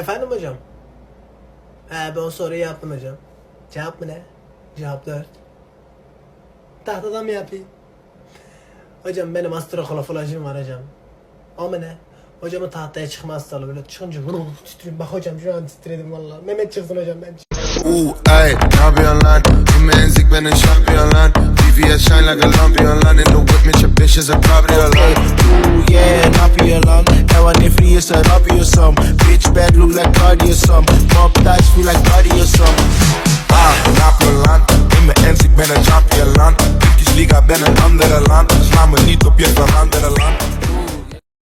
Efendim hocam? He ben o soruyu yaptım hocam. Cevap mı ne? Cevap 4. Tahtadan mı yapayım? Hocam benim astrokolofolojim var hocam. O mu ne? Hocamın tahtaya çıkma hastalığı böyle çıkınca vuru titriyorum. Bak hocam şu an titredim vallahi. Mehmet çıksın hocam ben. Ooh, ayy, yapıyorsun lan Tüm enzik benim şampiyon lan Olympia, shine like a lumpy alone In the whip, bitch, your bitches are probably alone Ooh, yeah, nappy alone Now I need free, it's a nappy or some. Bitch, bad look like Cardi or some. Mob thighs feel like Cardi or some. Ah, nappy alone In mijn ends, ik ben een chappy alone Turkish Liga, ben een andere land Sla me niet op, je verander land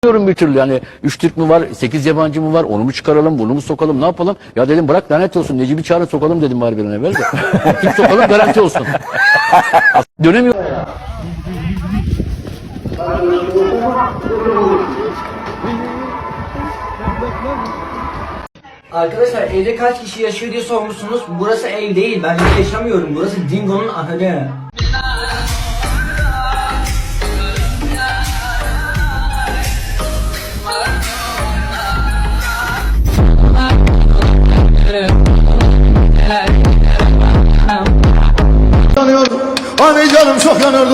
Bilmiyorum bir türlü yani 3 Türk mü var, 8 yabancı mı var, onu mu çıkaralım, bunu mu sokalım, ne yapalım? Ya dedim bırak lanet olsun, Necip'i çağırın sokalım dedim bari bir an evvel de. Kim sokalım garanti olsun. Dönemiyor. Arkadaşlar evde kaç kişi yaşıyor diye sormuşsunuz. Burası ev değil. Ben burada yaşamıyorum. Burası Dingo'nun ahırı.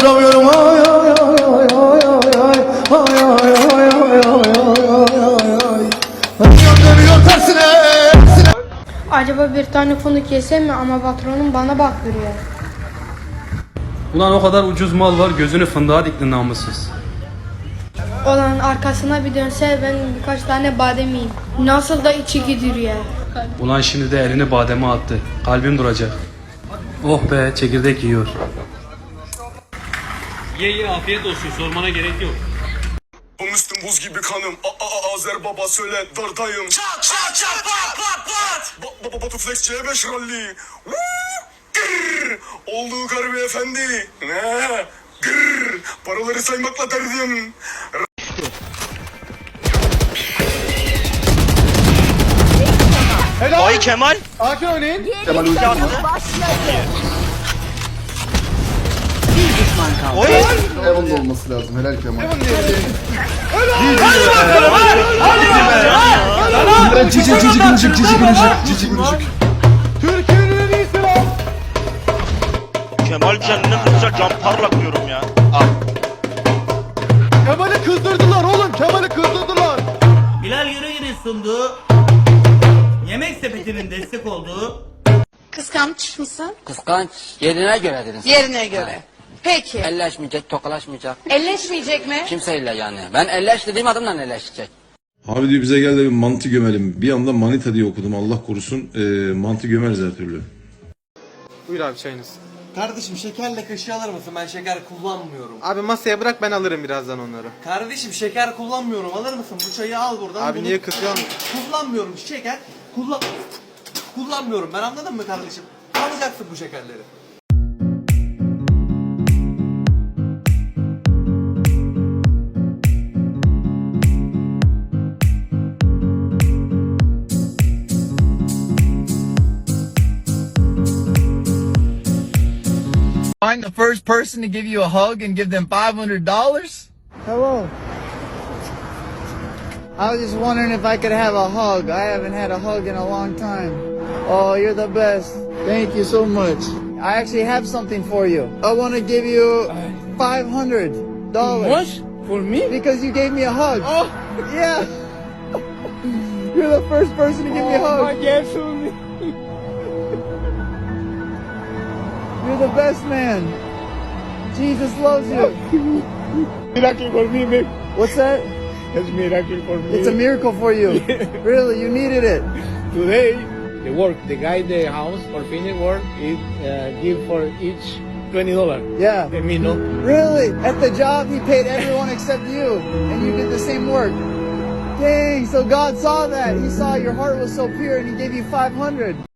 Duramıyorum. Ay ay ay ay ay ay ay ay ay ay ay ay. Dönüyor tersine. Acaba bir tane fındık yesem mi ama patronum bana baktırıyor. Ulan o kadar ucuz mal var gözünü fındığa diktin namussuz. Olan arkasına bir dönse ben birkaç tane badem yiyeyim. Nasıl da içi gidiyor. Ulan şimdi de elini bademe attı. Kalbim duracak. Oh be çekirdek yiyor. Ye ye afiyet olsun sormana gerek yok. Üstüm buz gibi kanım a, a, a, Azer baba söyle dardayım Çat çat çat pat pat pat ba, ba, Batu Flex C5 rally Woo! Gırr! Olduğu garip efendi Ne? Gırr! Paraları saymakla derdim Ay Kemal. Sakin oynayın. Oy. Devamlı olması lazım. Helal Kemal. Cici cici gülücük cici gülücük cici gülücük. Türkiye'nin en iyisi lan. Kemal kendine kızacak cam parlaklıyorum ya. Kemal'i kızdırdılar oğlum. Kemal'i kızdırdılar. Bilal Yürüyün'ün sunduğu Yemek Sepeti'nin destek olduğu Kıskanç mısın? Kıskanç yerine göre dedin. Yerine göre. Peki. Elleşmeyecek, tokalaşmayacak. Elleşmeyecek mi? Kimseyle yani. Ben elleş dediğim adımla elleşecek. Abi diyor bize gel de bir mantı gömelim. Bir anda manita diye okudum Allah korusun. Ee, mantı gömeriz her türlü. Buyur abi çayınız. Kardeşim şekerle kaşığı alır mısın? Ben şeker kullanmıyorum. Abi masaya bırak ben alırım birazdan onları. Kardeşim şeker kullanmıyorum. Alır mısın? Bu çayı al buradan. Bunu- kızıyorsun? Kullanmıyorum şeker. Kullan kullanmıyorum. Ben anladın mı kardeşim? Alacaksın bu şekerleri. Find the first person to give you a hug and give them $500? Hello. I was just wondering if I could have a hug. I haven't had a hug in a long time. Oh, you're the best. Thank you so much. I actually have something for you. I want to give you five hundred dollars. What? For me? Because you gave me a hug. Oh, yeah. You're the first person to give me a oh, hug. You're the best man. Jesus loves you. Miracle for me, man. What's that? It's miracle for me. It's a miracle for you. Really, you needed it. Today, the work. The guy the house for finish work, he uh, give for each twenty dollars. Yeah. Mean, no. Really? At the job, he paid everyone except you, and you did the same work. Dang! So God saw that. He saw your heart was so pure, and He gave you five hundred.